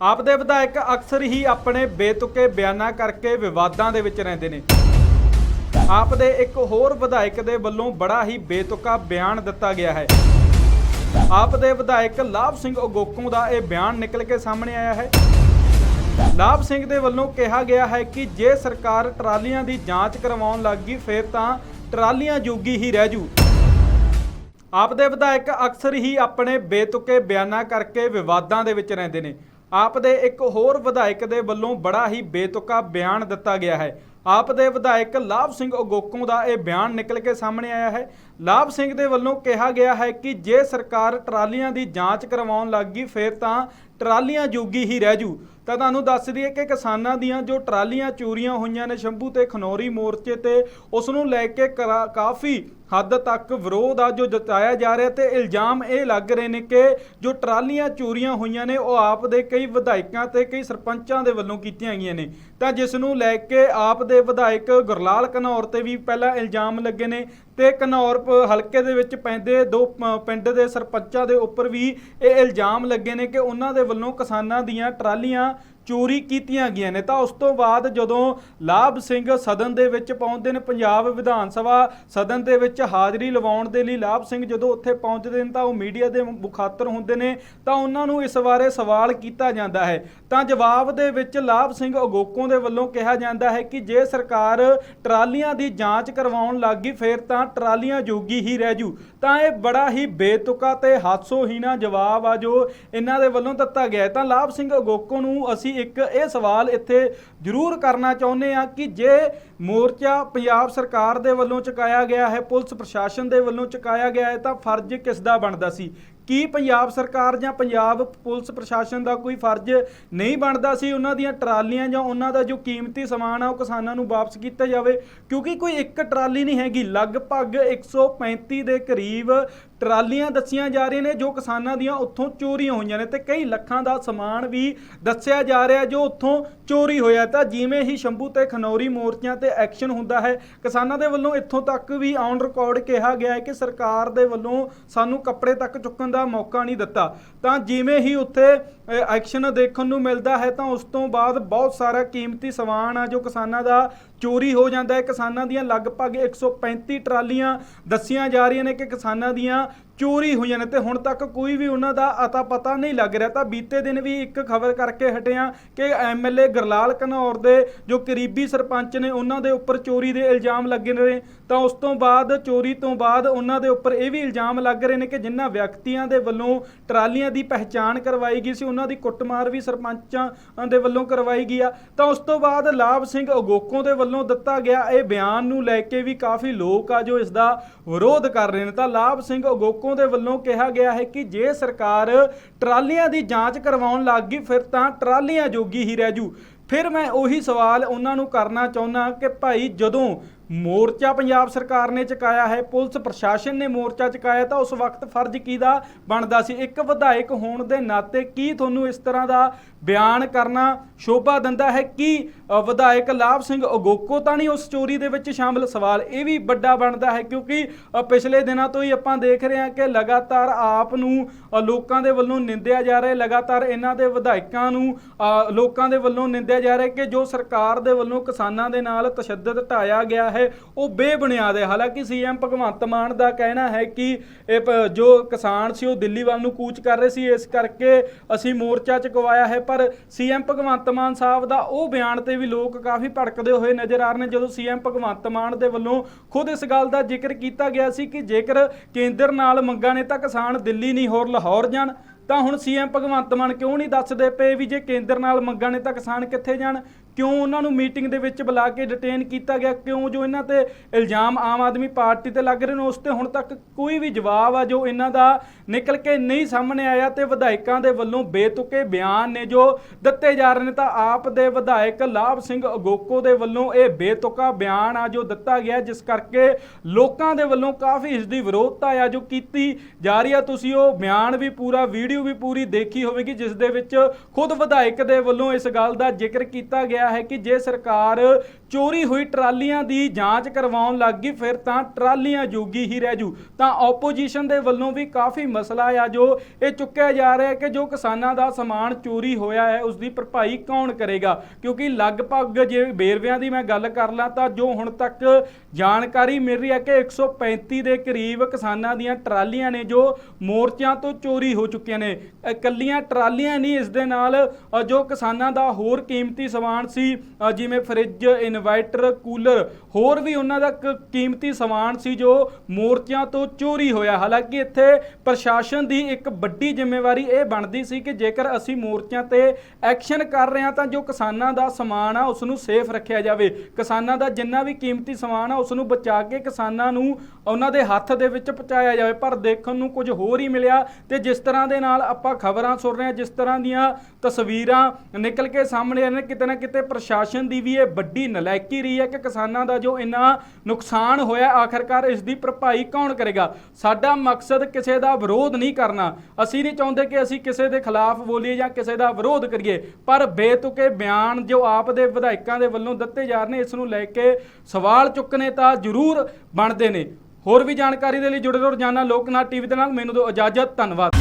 ਆਪ ਦੇ ਵਿਧਾਇਕ ਅਕਸਰ ਹੀ ਆਪਣੇ ਬੇਤੁਕੇ ਬਿਆਨਾਂ ਕਰਕੇ ਵਿਵਾਦਾਂ ਦੇ ਵਿੱਚ ਰਹਿੰਦੇ ਨੇ। ਆਪ ਦੇ ਇੱਕ ਹੋਰ ਵਿਧਾਇਕ ਦੇ ਵੱਲੋਂ ਬੜਾ ਹੀ ਬੇਤੁਕਾ ਬਿਆਨ ਦਿੱਤਾ ਗਿਆ ਹੈ। ਆਪ ਦੇ ਵਿਧਾਇਕ ਲਾਭ ਸਿੰਘ ਉਗੋਕੂ ਦਾ ਇਹ ਬਿਆਨ ਨਿਕਲ ਕੇ ਸਾਹਮਣੇ ਆਇਆ ਹੈ। ਲਾਭ ਸਿੰਘ ਦੇ ਵੱਲੋਂ ਕਿਹਾ ਗਿਆ ਹੈ ਕਿ ਜੇ ਸਰਕਾਰ ਟਰਾਲੀਆਂ ਦੀ ਜਾਂਚ ਕਰਵਾਉਣ ਲੱਗ ਗਈ ਫਿਰ ਤਾਂ ਟਰਾਲੀਆਂ ਜੋਗੀ ਹੀ ਰਹਿ ਜੂ। ਆਪ ਦੇ ਵਿਧਾਇਕ ਅਕਸਰ ਹੀ ਆਪਣੇ ਬੇਤੁਕੇ ਬਿਆਨਾਂ ਕਰਕੇ ਵਿਵਾਦਾਂ ਦੇ ਵਿੱਚ ਰਹਿੰਦੇ ਨੇ। ਆਪ ਦੇ ਇੱਕ ਹੋਰ ਵਿਧਾਇਕ ਦੇ ਵੱਲੋਂ ਬੜਾ ਹੀ ਬੇਤੁਕਾ ਬਿਆਨ ਦਿੱਤਾ ਗਿਆ ਹੈ। ਆਪ ਦੇ ਵਿਧਾਇਕ ਲਾਭ ਸਿੰਘ ਉਗੋਕੂ ਦਾ ਇਹ ਬਿਆਨ ਨਿਕਲ ਕੇ ਸਾਹਮਣੇ ਆਇਆ ਹੈ। ਲਾਭ ਸਿੰਘ ਦੇ ਵੱਲੋਂ ਕਿਹਾ ਗਿਆ ਹੈ ਕਿ ਜੇ ਸਰਕਾਰ ਟਰਾਲੀਆਂ ਦੀ ਜਾਂਚ ਕਰਵਾਉਣ ਲੱਗ ਗਈ, ਫਿਰ ਤਾਂ ਟਰਾਲੀਆਂ ਜੋਗੀ ਹੀ ਰਹਿ ਜੂ। ਤਾਂ ਤੁਹਾਨੂੰ ਦੱਸ ਦਈਏ ਕਿ ਕਿਸਾਨਾਂ ਦੀਆਂ ਜੋ ਟਰਾਲੀਆਂ ਚੋਰੀਆਂ ਹੋਈਆਂ ਨੇ ਸ਼ੰਭੂ ਤੇ ਖਨੌਰੀ ਮੋਰਚੇ ਤੇ, ਉਸ ਨੂੰ ਲੈ ਕੇ ਕਰਾ- ਕਾਫੀ ਹੱਦ ਤੱਕ ਵਿਰੋਧ ਆ ਜੋ ਜਤਾਇਆ ਜਾ ਰਿਹਾ ਤੇ ਇਲਜ਼ਾਮ ਇਹ ਲੱਗ ਰਹੇ ਨੇ ਕਿ ਜੋ ਟਰਾਲੀਆਂ ਚੋਰੀਆਂ ਹੋਈਆਂ ਨੇ, ਉਹ ਆਪ ਦੇ ਕਈ ਵਿਧਾਇਕਾਂ ਤੇ ਕਈ ਸਰਪੰਚਾਂ ਦੇ ਵੱਲੋਂ ਕੀਤੀਆਂ ਗਈਆਂ ਨੇ। ਤਾਂ ਜਿਸ ਨੂੰ ਲੈ ਕੇ ਆਪ ਦੇ ਵਿਧਾਇਕ ਗੁਰਲਾਲ ਘਨੌਰ ਤੇ ਵੀ ਪਹਿਲਾਂ ਇਲਜ਼ਾਮ ਲੱਗੇ ਨੇ ਤੇ ਘਨੌਰ ਪ- ਹਲਕੇ ਦੇ ਵਿੱਚ ਪੈਂਦੇ ਦੋ ਪਿੰਡ ਦੇ ਸਰਪੰਚਾਂ ਦੇ ਉੱਪਰ ਵੀ ਇਹ ਇਲਜ਼ਾਮ ਲੱਗੇ ਨੇ ਕਿ ਉਹਨਾਂ ਦੇ ਵੱਲੋਂ ਕਿਸਾਨਾਂ ਦੀਆਂ ਟਰਾਲੀਆਂ ਚੋਰੀ ਕੀਤੀਆਂ ਗਈਆਂ ਨੇ ਤਾਂ ਉਸ ਤੋਂ ਬਾਅਦ ਜਦੋਂ ਲਾਭ ਸਿੰਘ ਸਦਨ ਦੇ ਵਿੱਚ ਪਹੁੰਚਦੇ ਨੇ ਪੰਜਾਬ ਵਿਧਾਨ ਸਭਾ ਸਦਨ ਦੇ ਵਿੱਚ ਹਾਜ਼ਰੀ ਲਵਾਉਣ ਦੇ ਲਈ, ਲਾਭ ਸਿੰਘ ਜਦੋਂ ਉੱਥੇ ਪਹੁੰਚਦੇ ਨੇ ਤਾਂ ਉਹ ਮੀਡੀਆ ਦੇ ਮੁਖਾਤਰ ਹੁੰਦੇ ਨੇ ਤਾਂ ਉਹਨਾਂ ਨੂੰ ਇਸ ਬਾਰੇ ਸਵਾਲ ਕੀਤਾ ਜਾਂਦਾ ਹੈ। ਤਾਂ ਜਵਾਬ ਦੇ ਵਿੱਚ ਲਾਭ ਸਿੰਘ ਅਗੋਕੋਂ ਦੇ ਵੱਲੋਂ ਕਿਹਾ ਜਾਂਦਾ ਹੈ ਕਿ ਜੇ ਸਰਕਾਰ ਟਰਾਲੀਆਂ ਦੀ ਜਾਂਚ ਕਰਵਾਉਣ ਲੱਗ ਗਈ, ਫਿਰ ਤਾਂ ਟਰਾਲੀਆਂ ਜੋਗੀ ਹੀ ਰਹਿ ਜੂ ਤਾਂ ਇਹ ਬੜਾ ਹੀ ਬੇਤੁਕਾ ਤੇ ਹਾਸੋਹੀਣਾ ਜਵਾਬ ਆ ਜੋ ਇਹਨਾਂ ਦੇ ਵੱਲੋਂ ਦਿੱਤਾ ਗਿਆ ਹੈ। ਤਾਂ ਲਾਭ ਸਿੰਘ ਅਗੋਕੋ ਨੂੰ ਅਸੀਂ ਇੱਕ ਇਹ ਸਵਾਲ ਇੱਥੇ ਜ਼ਰੂਰ ਕਰਨਾ ਚਾਹੁੰਦੇ ਆ ਕਿ ਜੇ ਮੋਰਚਾ ਪੰਜਾਬ ਸਰਕਾਰ ਦੇ ਵੱਲੋਂ ਚੁਕਾਇਆ ਗਿਆ ਹੈ, ਪੁਲਿਸ ਪ੍ਰਸ਼ਾਸਨ ਦੇ ਵੱਲੋਂ ਚੁਕਾਇਆ ਗਿਆ ਹੈ, ਤਾਂ ਫਰਜ਼ ਕਿਸ ਦਾ ਬਣਦਾ ਸੀ ਕੀ ਪੰਜਾਬ ਸਰਕਾਰ ਜਾਂ ਪੰਜਾਬ ਪੁਲਿਸ ਪ੍ਰਸ਼ਾਸਨ ਦਾ ਕੋਈ ਫਰਜ਼ ਨਹੀਂ ਬਣਦਾ ਸੀ ਉਹਨਾਂ ਦੀਆਂ ਟਰਾਲੀਆਂ ਜਾਂ ਉਹਨਾਂ ਦਾ ਜੋ ਕੀਮਤੀ ਸਮਾਨ ਆ ਉਹ ਕਿਸਾਨਾਂ ਨੂੰ ਵਾਪਸ ਕੀਤਾ ਜਾਵੇ? ਕਿਉਂਕਿ ਕੋਈ ਇੱਕ ਟਰਾਲੀ ਨਹੀਂ ਹੈਗੀ। ਲਗਭਗ 135 ਦੇ ਕਰੀਬ ਟਰਾਲੀਆਂ ਦੱਸੀਆਂ ਜਾ ਰਹੀਆਂ ਨੇ ਜੋ ਕਿਸਾਨਾਂ ਦੀਆਂ ਉੱਥੋਂ ਚੋਰੀਆਂ ਹੋਈਆਂ ਨੇ ਤੇ ਕਈ ਲੱਖਾਂ ਦਾ ਸਮਾਨ ਵੀ ਦੱਸਿਆ ਜਾ ਰਿਹਾ ਜੋ ਉੱਥੋਂ ਚੋਰੀ ਹੋਇਆ। ਤਾਂ ਜਿਵੇਂ ਹੀ ਸ਼ੰਭੂ ਤੇ ਖਨੌਰੀ ਮੋਰਚਿਆਂ ਤੇ ਐਕਸ਼ਨ ਹੁੰਦਾ ਹੈ, ਕਿਸਾਨਾਂ ਦੇ ਵੱਲੋਂ ਇੱਥੋਂ ਤੱਕ ਵੀ ਔਨ ਰਿਕਾਰਡ ਕਿਹਾ ਗਿਆ ਹੈ ਕਿ ਸਰਕਾਰ ਦੇ ਵੱਲੋਂ ਸਾਨੂੰ ਕੱਪੜੇ ਤੱਕ ਚੁੱਕਣ ਦਾ ਮੌਕਾ ਨਹੀਂ ਦਿੱਤਾ। ਤਾਂ ਜਿਵੇਂ ਹੀ ਉੱਥੇ ਐਕਸ਼ਨ ਦੇਖਣ ਨੂੰ ਮਿਲਦਾ ਹੈ, ਤਾਂ ਉਸ ਤੋਂ ਬਾਅਦ ਬਹੁਤ ਸਾਰਾ ਕੀਮਤੀ ਸਮਾਨ ਆ, ਜੋ ਕਿਸਾਨਾਂ ਦਾ ਚੋਰੀ ਹੋ ਜਾਂਦਾ ਹੈ। ਕਿਸਾਨਾਂ ਦੀਆਂ ਲਗਭਗ 135 ਟਰਾਲੀਆਂ ਦੱਸੀਆਂ ਜਾ ਰਹੀਆਂ ਨੇ ਕਿ ਕਿਸਾਨਾਂ ਦੀਆਂ ਚੋਰੀ ਹੋਈਆਂ ਨੇ ਤੇ ਹੁਣ ਤੱਕ ਕੋਈ ਵੀ ਉਹਨਾਂ ਦਾ ਅਤਾ ਪਤਾ ਨਹੀਂ ਲੱਗ ਰਿਹਾ। ਤਾਂ ਬੀਤੇ ਦਿਨ ਵੀ ਇੱਕ ਖਬਰ ਕਰਕੇ ਹਟਿਆ ਕਿ ਐਮਐਲਏ ਗਰਲਾਲ ਘਨੌਰ ਦੇ ਜੋ ਕਰੀਬੀ ਸਰਪੰਚ ਨੇ ਉਹਨਾਂ ਦੇ ਉੱਪਰ ਚੋਰੀ ਦੇ ਇਲਜ਼ਾਮ ਲੱਗੇ ਨੇ। ਤਾਂ ਉਸ ਤੋਂ ਬਾਅਦ, ਚੋਰੀ ਤੋਂ ਬਾਅਦ ਉਹਨਾਂ ਦੇ ਉੱਪਰ ਇਹ ਵੀ ਇਲਜ਼ਾਮ ਲੱਗ ਰਹੇ ਨੇ ਕਿ ਜਿਨ੍ਹਾਂ ਵਿਅਕਤੀਆਂ ਦੇ ਵੱਲੋਂ ਟਰਾਲੀਆਂ ਦੀ ਪਹਿਚਾਣ ਕਰਵਾਈ ਗਈ ਸੀ, ਉਹਨਾਂ ਦੀ ਕੁੱਟਮਾਰ ਵੀ ਸਰਪੰਚਾਂ ਦੇ ਵੱਲੋਂ ਕਰਵਾਈ ਗਈ ਆ। ਤਾਂ ਉਸ ਤੋਂ ਬਾਅਦ ਲਾਭ ਸਿੰਘ ਅਗੋਕੋਂ ਦੇ ਵੱਲੋਂ ਦਿੱਤਾ ਗਿਆ ਇਹ ਬਿਆਨ ਨੂੰ ਲੈ ਕੇ ਵੀ ਕਾਫੀ ਲੋਕ ਆ ਜੋ ਇਸ ਦਾ ਵਿਰੋਧ ਕਰ ਰਹੇ ਨੇ। ਤਾਂ ਲਾਭ ਸਿੰਘ ਅਗੋਕੋਂ ਦੇ ਵੱਲੋਂ ਕਿਹਾ ਗਿਆ ਹੈ ਕਿ ਜੇ ਸਰਕਾਰ ਟਰਾਲੀਆਂ ਦੀ ਜਾਂਚ ਕਰਵਾਉਣ ਲੱਗ ਗਈ, ਫਿਰ ਤਾਂ ਟਰਾਲੀਆਂ ਜੋਗੀ ਹੀ ਰਹਿ ਜੂ। ਫਿਰ ਮੈਂ ਉਹੀ ਸਵਾਲ ਉਹਨਾਂ ਨੂੰ ਕਰਨਾ ਚਾਹੁੰਦਾ ਕਿ ਭਾਈ ਜਦੋਂ ਮੋਰਚਾ ਪੰਜਾਬ ਸਰਕਾਰ ਨੇ ਚੁਕਾਇਆ ਹੈ, ਪੁਲਿਸ ਪ੍ਰਸ਼ਾਸਨ ਨੇ ਮੋਰਚਾ ਚੁਕਾਇਆ, ਤਾਂ ਉਸ ਵਕਤ ਫਰਜ਼ ਕਿਹਦਾ ਬਣਦਾ ਸੀ? ਇੱਕ ਵਿਧਾਇਕ ਹੋਣ ਦੇ ਨਾਤੇ ਕੀ ਤੁਹਾਨੂੰ ਇਸ ਤਰ੍ਹਾਂ ਦਾ ਬਿਆਨ ਕਰਨਾ ਸ਼ੋਭਾ ਦਿੰਦਾ ਹੈ ਕਿ ਵਿਧਾਇਕ ਲਾਭ ਸਿੰਘ ਅਗੋਕੋ ਤਾਂ ਨਹੀਂ ਉਸ ਚੋਰੀ ਦੇ ਵਿੱਚ ਸ਼ਾਮਲ? ਸਵਾਲ ਇਹ ਵੀ ਵੱਡਾ ਬਣਦਾ ਹੈ ਕਿਉਂਕਿ ਪਿਛਲੇ ਦਿਨਾਂ ਤੋਂ ਹੀ ਆਪਾਂ ਦੇਖ ਰਹੇ ਹਾਂ ਕਿ ਲਗਾਤਾਰ ਆਪ ਨੂੰ ਲੋਕਾਂ ਦੇ ਵੱਲੋਂ ਨਿੰਦਿਆ ਜਾ ਰਿਹਾ ਹੈ, ਲਗਾਤਾਰ ਇਹਨਾਂ ਦੇ ਵਿਧਾਇਕਾਂ ਨੂੰ ਲੋਕਾਂ ਦੇ ਵੱਲੋਂ ਨਿੰਦਿਆ ਜਾ ਰਿਹਾ ਹੈ ਕਿ ਜੋ ਸਰਕਾਰ ਦੇ ਵੱਲੋਂ ਕਿਸਾਨਾਂ ਦੇ ਨਾਲ ਤਸ਼ੱਦਦ ਢਾਇਆ ਗਿਆ ਹੈ ਉਹ ਬੇਬੁਨਿਆਦ ਹੈ। ਹਾਲਾਂਕਿ ਸੀਐਮ ਭਗਵੰਤ ਮਾਨ ਦਾ ਕਹਿਣਾ ਹੈ ਕਿ ਇਹ ਜੋ ਕਿਸਾਨ ਸੀ, ਉਹ ਦਿੱਲੀ ਵੱਲ ਨੂੰ ਕੂਚ ਕਰ ਰਹੇ ਸੀ। ਇਸ ਕਰਕੇ ਅਸੀਂ ਮੋਰਚਾ ਚੁਕਵਾਇਆ ਹੈ, ਪਰ ਸੀਐਮ ਭਗਵੰਤ ਮਾਨ ਸਾਹਿਬ ਦਾ ਉਹ ਬਿਆਨ ਤੇ ਵੀ ਲੋਕ ਕਾਫੀ ਭੜਕਦੇ ਹੋਏ ਨਜ਼ਰ ਆ ਰਹੇ ਨੇ, ਜਦੋਂ ਸੀਐਮ ਭਗਵੰਤ ਮਾਨ ਦੇ ਵੱਲੋਂ ਖੁਦ ਇਸ ਗੱਲ ਦਾ ਜ਼ਿਕਰ ਕੀਤਾ ਗਿਆ ਸੀ ਕਿ ਜੇਕਰ ਕੇਂਦਰ ਨਾਲ ਮੰਗਾਂ ਨੇ ਤਾਂ ਕਿਸਾਨ ਦਿੱਲੀ ਨਹੀਂ, ਹੋਰ ਲਾਹੌਰ ਜਾਣ। ਤਾਂ ਹੁਣ ਸੀਐਮ ਭਗਵੰਤ ਮਾਨ ਕਿਉਂ ਨਹੀਂ ਦੱਸਦੇ ਪਏ ਵੀ ਜੇ ਕੇਂਦਰ ਨਾਲ ਮੰਗਾਂ ਨੇ ਤਾਂ ਕਿਸਾਨ ਕਿੱਥੇ ਜਾਣ? ਕਿਉਂ ਉਹਨਾਂ ਨੂੰ ਮੀਟਿੰਗ ਦੇ ਵਿੱਚ ਬੁਲਾ ਕੇ ਡਿਟੇਨ ਕੀਤਾ ਗਿਆ? ਕਿਉਂ ਜੋ ਇਹਨਾਂ ਤੇ ਇਲਜ਼ਾਮ ਆਮ ਆਦਮੀ ਪਾਰਟੀ ਤੇ ਲੱਗ ਰਹੇ ਨੇ, ਉਸ ਤੇ ਹੁਣ ਤੱਕ ਕੋਈ ਵੀ ਜਵਾਬ ਆ ਜੋ ਇਹਨਾਂ ਦਾ ਨਿਕਲ ਕੇ ਨਹੀਂ ਸਾਹਮਣੇ ਆਇਆ ਤੇ ਵਿਧਾਇਕਾਂ ਦੇ ਵੱਲੋਂ ਬੇਤੁਕੇ ਬਿਆਨ ਨੇ ਜੋ ਦਿੱਤੇ ਜਾ ਰਹੇ ਨੇ, ਤਾਂ ਆਪ ਦੇ ਵਿਧਾਇਕ ਲਾਭ ਸਿੰਘ ਅਗੋਕੋ ਦੇ ਵੱਲੋਂ ਇਹ ਬੇਤੁਕਾ ਬਿਆਨ ਆ ਜੋ ਦਿੱਤਾ ਗਿਆ। ਜਿਸ ਕਰਕੇ ਲੋਕਾਂ ਦੇ ਵੱਲੋਂ ਕਾਫੀ ਇਸ ਦੀ ਵਿਰੋਧਤਾ ਆ ਜੋ ਕੀਤੀ ਜਾ ਰਹੀ ਆ। ਤੁਸੀਂ ਉਹ ਬਿਆਨ ਵੀ ਪੂਰਾ, ਵੀਡੀਓ ਵੀ ਪੂਰੀ ਦੇਖੀ ਹੋਵੇਗੀ, ਜਿਸ ਦੇ ਵਿੱਚ ਖੁਦ ਵਿਧਾਇਕ ਦੇ ਵੱਲੋਂ ਇਸ ਗੱਲ ਦਾ ਜ਼ਿਕਰ ਕੀਤਾ ਗਿਆ ਹੈ ਕਿ ਜੇ ਸਰਕਾਰ ਚੋਰੀ ਹੋਈ ਟਰਾਲੀਆਂ ਦੀ ਜਾਂਚ ਕਰਵਾਉਣ ਲੱਗ ਗਈ, ਫਿਰ ਤਾਂ ਟਰਾਲੀਆਂ ਜੋਗੀ ਹੀ ਰਹਿ ਜੂ। ਤਾਂ ਆਪੋਜੀਸ਼ਨ ਦੇ ਵੱਲੋਂ ਵੀ ਕਾਫੀ ਮਸਲਾ ਆ ਜੋ ਇਹ ਚੁੱਕਿਆ ਜਾ ਰਿਹਾ ਕਿ ਜੋ ਕਿਸਾਨਾਂ ਦਾ ਸਮਾਨ ਚੋਰੀ ਹੋਇਆ ਹੈ ਉਸ ਦੀ ਭਰਪਾਈ ਕੌਣ ਕਰੇਗਾ? ਕਿਉਂਕਿ ਲਗਭਗ ਜੇ ਵੇਰਵਿਆਂ ਦੀ ਮੈਂ ਗੱਲ ਕਰ ਲਾਂ, ਤਾਂ ਜੋ ਹੁਣ ਤੱਕ ਜਾਣਕਾਰੀ ਮਿਲ ਰਹੀ ਹੈ ਕਿ 135 ਦੇ ਕਰੀਬ ਕਿਸਾਨਾਂ ਦੀਆਂ ਟਰਾਲੀਆਂ ਨੇ ਜੋ ਮੋਰਚਿਆਂ ਤੋਂ ਚੋਰੀ ਹੋ ਚੁੱਕੀਆਂ ਨੇ। ਇਕੱਲੀਆਂ ਟਰਾਲੀਆਂ ਨਹੀਂ, ਇਸ ਦੇ ਨਾਲ ਜੋ ਕਿਸਾਨਾਂ ਦਾ ਹੋਰ ਕੀਮਤੀ ਸਮਾਨ ਸੀ ਜਿਵੇਂ ਫਰਿੱਜ ਇਨ ਇਨਵਰਟਰ ਕੂਲਰ, ਹੋਰ ਵੀ ਉਹਨਾਂ ਦਾ ਕ- ਕੀਮਤੀ ਸਮਾਨ ਸੀ ਜੋ ਮੋਰਚਿਆਂ ਤੋਂ ਚੋਰੀ ਹੋਇਆ। ਹਾਲਾਂਕਿ ਇੱਥੇ ਪ੍ਰਸ਼ਾਸਨ ਦੀ ਇੱਕ ਵੱਡੀ ਜ਼ਿੰਮੇਵਾਰੀ ਇਹ ਬਣਦੀ ਸੀ ਕਿ ਜੇਕਰ ਅਸੀਂ ਮੋਰਚਿਆਂ ਤੇ ਐਕਸ਼ਨ ਕਰ ਰਹੇ ਹਾਂ ਤਾਂ ਜੋ ਕਿਸਾਨਾਂ ਦਾ ਸਮਾਨ ਆ ਉਸ ਨੂੰ ਸੇਫ ਰੱਖਿਆ ਜਾਵੇ। ਕਿਸਾਨਾਂ ਦਾ ਜਿੰਨਾ ਵੀ ਕੀਮਤੀ ਸਮਾਨ ਆ ਉਸ ਨੂੰ ਬਚਾ ਕੇ ਕਿਸਾਨਾਂ ਨੂੰ ਉਹਨਾਂ ਦੇ ਹੱਥ ਦੇ ਵਿੱਚ ਪਹੁੰਚਾਇਆ ਜਾਵੇ। ਪਰ ਦੇਖਣ ਨੂੰ ਕੁਝ ਹੋਰ ਹੀ ਮਿਲਿਆ ਤੇ ਜਿਸ ਤਰ੍ਹਾਂ ਦੇ ਨਾਲ ਆਪਾਂ ਖਬਰਾਂ ਸੁਣ ਰਹੇ ਹਾਂ, ਜਿਸ ਤਰ੍ਹਾਂ ਦੀਆਂ ਤਸਵੀਰਾਂ ਨਿਕਲ ਕੇ ਸਾਹਮਣੇ ਆ ਰਹੀਆਂ ਨੇ, ਕਿਤੇ ਨਾ ਕਿਤੇ ਪ੍ਰਸ਼ਾਸਨ ਦੀ ਵੀ ਇਹ ਵੱਡੀ ਨਲਾਇਕੀ ਰਹੀ ਹੈ ਕਿ ਕਿਸਾਨਾਂ ਦਾ ਜੋ ਇੰਨਾ ਨੁਕਸਾਨ ਹੋਇਆ ਆਖਰਕਾਰ ਇਸ ਦੀ ਭਰਪਾਈ ਕੌਣ ਕਰੇਗਾ? ਸਾਡਾ ਮਕਸਦ ਕਿਸੇ ਦਾ ਵਿਰੋਧ ਨਹੀਂ ਕਰਨਾ। ਅਸੀਂ ਨਹੀਂ ਚਾਹੁੰਦੇ ਕਿ ਅਸੀਂ ਕਿਸੇ ਦੇ ਖਿਲਾਫ ਬੋਲੀਏ ਜਾਂ ਕਿਸੇ ਦਾ ਵਿਰੋਧ ਕਰੀਏ, ਪਰ ਬੇਤੁਕੇ ਬਿਆਨ ਜੋ ਆਪ ਦੇ ਵਿਧਾਇਕਾਂ ਦੇ ਵੱਲੋਂ ਦਿੱਤੇ ਜਾ ਰਹੇ ਨੇ, ਇਸ ਨੂੰ ਲੈ ਕੇ ਸਵਾਲ ਚੁੱਕਣੇ ਤਾਂ ਜ਼ਰੂਰ ਬਣਦੇ ਨੇ। ਹੋਰ ਵੀ ਜਾਣਕਾਰੀ ਦੇ ਲਈ ਜੁੜੇ ਰਹੋ ਰੋਜ਼ਾਨਾ ਲੋਕਨਾਥ ਟੀਵੀ ਦੇ ਨਾਲ। ਮੈਨੂੰ ਦਿਓ ਇਜਾਜ਼ਤ। ਧੰਨਵਾਦ।